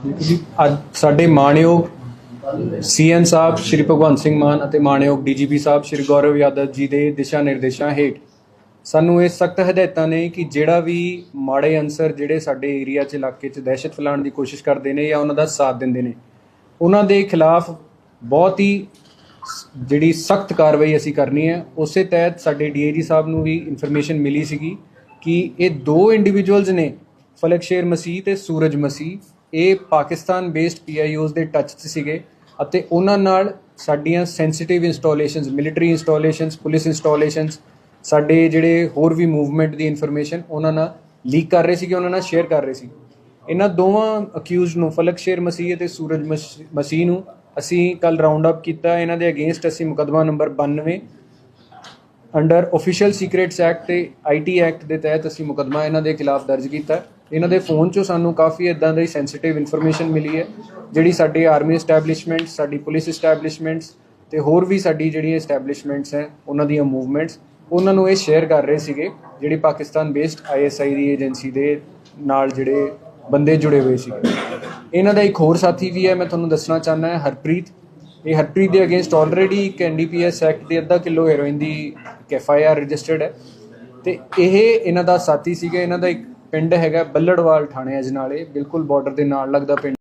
ਜੀ ਅੱਜ ਸਾਡੇ ਮਾਣਯੋਗ ਸੀਐਨ ਸਾਹਿਬ ਸ਼੍ਰੀ ਭਗਵੰਤ ਸਿੰਘ ਮਾਨ ਅਤੇ ਮਾਣਯੋਗ ਡੀਜੀਪੀ ਸਾਹਿਬ ਸ਼੍ਰੀ ਗੌਰਵ ਯਾਦਵ ਜੀ ਦੇ ਦਿਸ਼ਾ ਨਿਰਦੇਸ਼ਾਂ ਹੇਠ ਸਾਨੂੰ ਇਹ ਸਖਤ ਹਦਾਇਤਾਂ ਨੇ ਕਿ ਜਿਹੜਾ ਵੀ ਮਾੜੇ ਅਨਸਰ ਜਿਹੜੇ ਸਾਡੇ ਏਰੀਆ 'ਚ ਇਲਾਕੇ 'ਚ ਦਹਿਸ਼ਤ ਫੈਲਾਉਣ ਦੀ ਕੋਸ਼ਿਸ਼ ਕਰਦੇ ਨੇ ਜਾਂ ਉਹਨਾਂ ਦਾ ਸਾਥ ਦਿੰਦੇ ਨੇ, ਉਹਨਾਂ ਦੇ ਖਿਲਾਫ ਬਹੁਤ ਹੀ ਜਿਹੜੀ ਸਖਤ ਕਾਰਵਾਈ ਅਸੀਂ ਕਰਨੀ ਹੈ। ਉਸੇ ਤਹਿਤ ਸਾਡੇ ਡੀਏਜੀ ਸਾਹਿਬ ਨੂੰ ਵੀ ਇਨਫੋਰਮੇਸ਼ਨ ਮਿਲੀ ਸੀਗੀ ਕਿ ਇਹ ਦੋ ਇੰਡੀਵਿਜੂਅਲਸ ਨੇ, ਫਲਕਸ਼ੇਰ ਮਸੀਹ ਤੇ ਸੂਰਜ ਮਸੀਹ। ਇਹ ਪਾਕਿਸਤਾਨ ਬੇਸਡ ਪੀਆਈਓਜ਼ ਦੇ ਟੱਚ 'ਚ ਸੀਗੇ ਅਤੇ ਉਹਨਾਂ ਨਾਲ ਸਾਡੀਆਂ sensitive installations military installations police installations ਸਾਡੇ ਜਿਹੜੇ ਹੋਰ ਵੀ ਮੂਵਮੈਂਟ ਦੀ ਇਨਫੋਰਮੇਸ਼ਨ ਉਹਨਾਂ ਨਾਲ ਲੀਕ ਕਰ ਰਹੇ ਸੀਗੇ, ਉਹਨਾਂ ਨਾਲ ਸ਼ੇਅਰ ਕਰ ਰਹੇ ਸੀ ਇਹਨਾਂ ਦੋਵਾਂ ਅਕਿਊਜ਼ਡ ਨੂੰ, ਫਲਕ ਸ਼ੇਰ ਮਸੀਹ ਅਤੇ ਸੂਰਜ ਮਸ- ਮਸੀਹ ਨੂੰ ਅਸੀਂ ਕੱਲ ਰਾਉਂਡ ਅਪ ਕੀਤਾ। ਇਹਨਾਂ ਦੇ ਅਗੇਂਸਟ ਅਸੀਂ ਮੁਕਦਮਾ number 92 under official secrets act ਤੇ ਆਈਟੀ ਐਕਟ ਦੇ ਤਹਿਤ ਅਸੀਂ ਮੁਕਦਮਾ ਇਹਨਾਂ ਦੇ ਖਿਲਾਫ ਦਰਜ ਕੀਤਾ। ਇਹਨਾਂ ਦੇ ਫੋਨ 'ਚੋਂ ਸਾਨੂੰ ਕਾਫੀ ਇਦਾਂ ਦੀ ਸੈਂਸਿਟਿਵ ਇਨਫੋਰਮੇਸ਼ਨ ਮਿਲੀ ਹੈ, ਜਿਹੜੀ ਸਾਡੀ ਆਰਮੀ ਐਸਟੈਬਲਿਸ਼ਮੈਂਟ ਸਾਡੀ ਪੁਲਿਸ ਐਸਟੈਬਲਿਸ਼ਮੈਂਟਸ ਤੇ ਹੋਰ ਵੀ ਸਾਡੀ ਜਿਹੜੀਆਂ ਐਸਟੈਬਲਿਸ਼ਮੈਂਟਸ ਹੈ, ਉਹਨਾਂ ਦੀਆਂ ਮੂਵਮੈਂਟਸ ਉਹਨਾਂ ਨੂੰ ਇਹ ਸ਼ੇਅਰ ਕਰ ਰਹੇ ਸੀਗੇ, ਜਿਹੜੀ ਪਾਕਿਸਤਾਨ ਬੇਸਡ ਆਈਐਸਆਈ ਦੀ ਏਜੰਸੀ ਦੇ ਨਾਲ ਜਿਹੜੇ ਬੰਦੇ ਜੁੜੇ ਹੋਏ ਸੀ ਇਹਨਾਂ ਦਾ ਇੱਕ ਹੋਰ ਸਾਥੀ ਵੀ ਹੈ, ਮੈਂ ਤੁਹਾਨੂੰ ਦੱਸਣਾ ਚਾਹੁੰਦਾ ਹਾਂ, ਹਰਪ੍ਰੀਤ। ਇਹ ਹਰਪ੍ਰੀਤ ਦੇ ਅਗੇਂਸਟ ਆਲਰੇਡੀ ਇੱਕ ਐਨਡੀਪੀਐਸ ਐਕਟ ਦੇ ਅੱਧਾ ਕਿਲੋ ਹੈਰੋਇਨ ਦੀ ਇੱਕ ਐਫਆਈਆਰ ਰਜਿਸਟਰਡ ਹੈ। ਤੇ ਇਹ ਇਹਨਾਂ ਦਾ ਸਾਥੀ ਸੀਗਾ, ਇਹਨਾਂ ਦਾ ਇੱਕ ਪਿੰਡ ਹੈਗਾ ਬੱਲੜਵਾਲ ਥਾਣੇ ਅਜਨਾਲੇ ਬਿਲਕੁਲ ਬਾਰਡਰ ਦੇ ਨਾਲ ਲੱਗਦਾ ਪਿੰਡ।